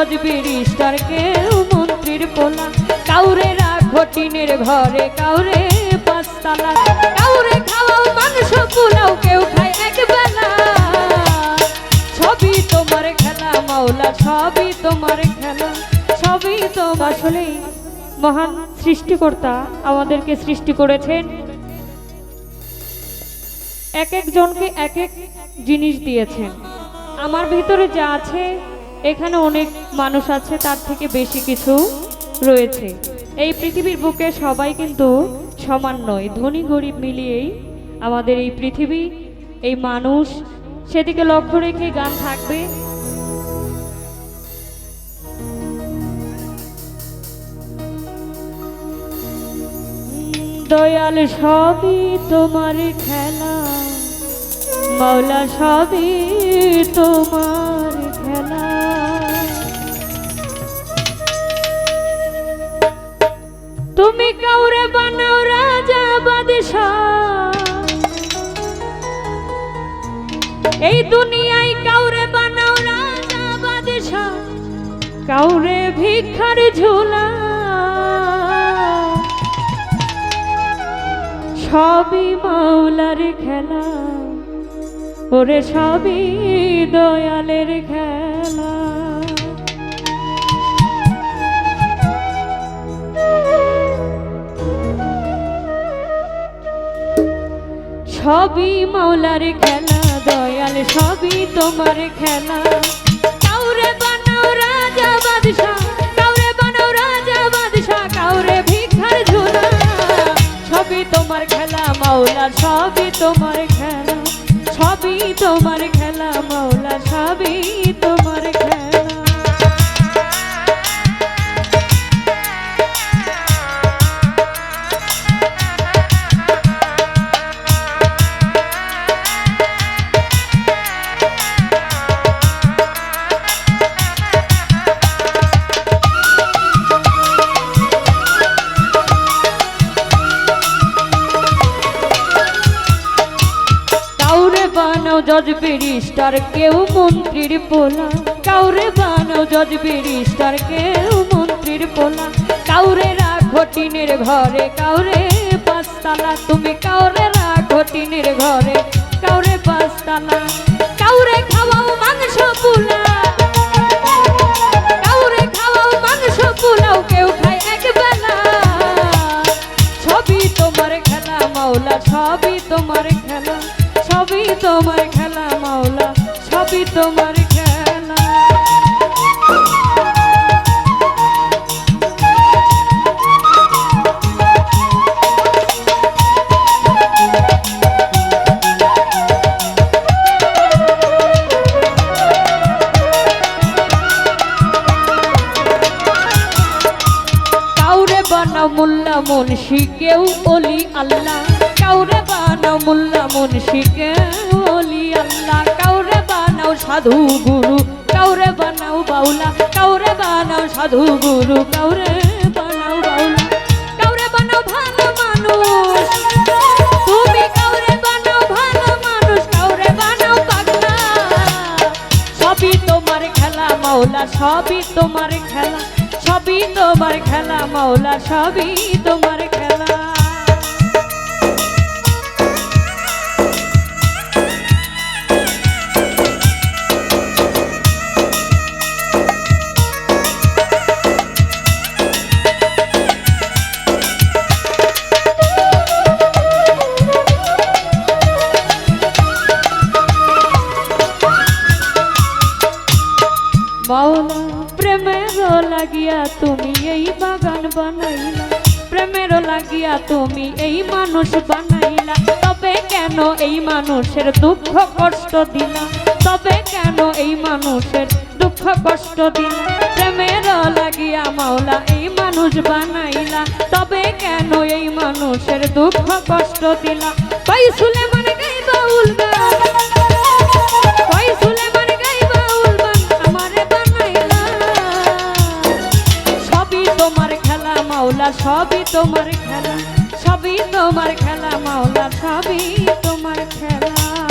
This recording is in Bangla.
জজ বিরিস্টার কেউ মন্ত্রীর পোলা। কাউরে রাখো টিনের ঘরে, কাউরে পাঁচতলা। কাউরে খাওয়াও মাংস পোলাও কেউ খায় এক বেলা। সবই তোমার খেলা, মাওলা সবই তোমার খেলা। সবই তো আসলে মহান সৃষ্টিকর্তা আমাদেরকে সৃষ্টি করেছেন। এক একজনকে এক এক জিনিস দিয়েছেন। আমার ভিতরে যা আছে এখানে অনেক মানুষ আছে, তার থেকে বেশি কিছু রয়েছে। এই পৃথিবীর বুকে সবাই কিন্তু সমান নয়, ধনী গরিব মিলিয়েই আমাদের এই পৃথিবী, এই মানুষ। সেদিকে লক্ষ্য রেখে গান থাকবে। দয়াল সবই তোমার খেলা, মাওলা সবই তোমার খেলা। তুমি কাউরে বানাও রাজা বাদশাহ। এই দুনিয়ায় কাউরে বানাও রাজা বাদশাহ। কাউরে ভিক্ষার ঝোলা। সবই মাওলার খেলা। ওরে সবই দয়ালের খেলা। সবই মাওলার খেলা, দয়াল সবই তোমার খেলা। কাউরে বানাও রাজা বাদশাহ, কাউরে বানাও রাজা বাদশাহ, কাউরে ভিক্ষার ঝুলা। সবই তোমার খেলা মাওলা সবই তোমার খেলা। সবই তোমার খেলা মাওলা সবই বানাও জজ ব্যারিস্টার, কেউ মন্ত্রীর পোলা। কাউরে বানাও জজ ব্যারিস্টার, কেউ মন্ত্রীর পোলা। কাউরে রাখো টিনের ঘরে, কাউরে পাঁচতলা। তুমি কাউরে রাখো ঘরে, কাউরে পাঁচতলা। কাউরে খাওয়াও মাংস পোলা। কাউরে খাওয়াও মাংস পোলাও, কেউ খায় এক বেলা। সবই তোমার খেলা, মাওলা সবই তোমার খেলা। সবই তোমার খেলা মাওলা সবই তোমার কাউরে বানাও মোল্লা মুন্সি কেউ অলি আল্লাহ। বানাও মোল্লা মুন্সি কেউ অলি আল্লাহ, কাউরে বানাও সাধু গুরু, কাউরে বানাও বাউলা, কাউরে বানাও সাধু গুরু, কাউরে বানাও বাউলা, কাউরে বানাও ভালো মানুষ মাওলা, সবই তোমার খেলা, সবই তোমার খেলা মাওলা, সবই তোমার খেলা। মাওলা প্রেমের লাগিয়া তুমি এই বাগান বানাইলা। প্রেমের লাগিয়া তুমি এই মানুষ বানাইলা। তবে কেন এই মানুষের দুঃখ কষ্ট দিলা? তবে কেন এই মানুষের দুঃখ কষ্ট দিলা? প্রেমের লাগিয়া মাওলা এই মানুষ বানাইলা। তবে কেন এই মানুষের দুঃখ কষ্ট দিলা? কই সুলেমান মাওলা সবই তোমার খেলা সবই তোমার খেলা মাওলা সবই তোমার খেলা।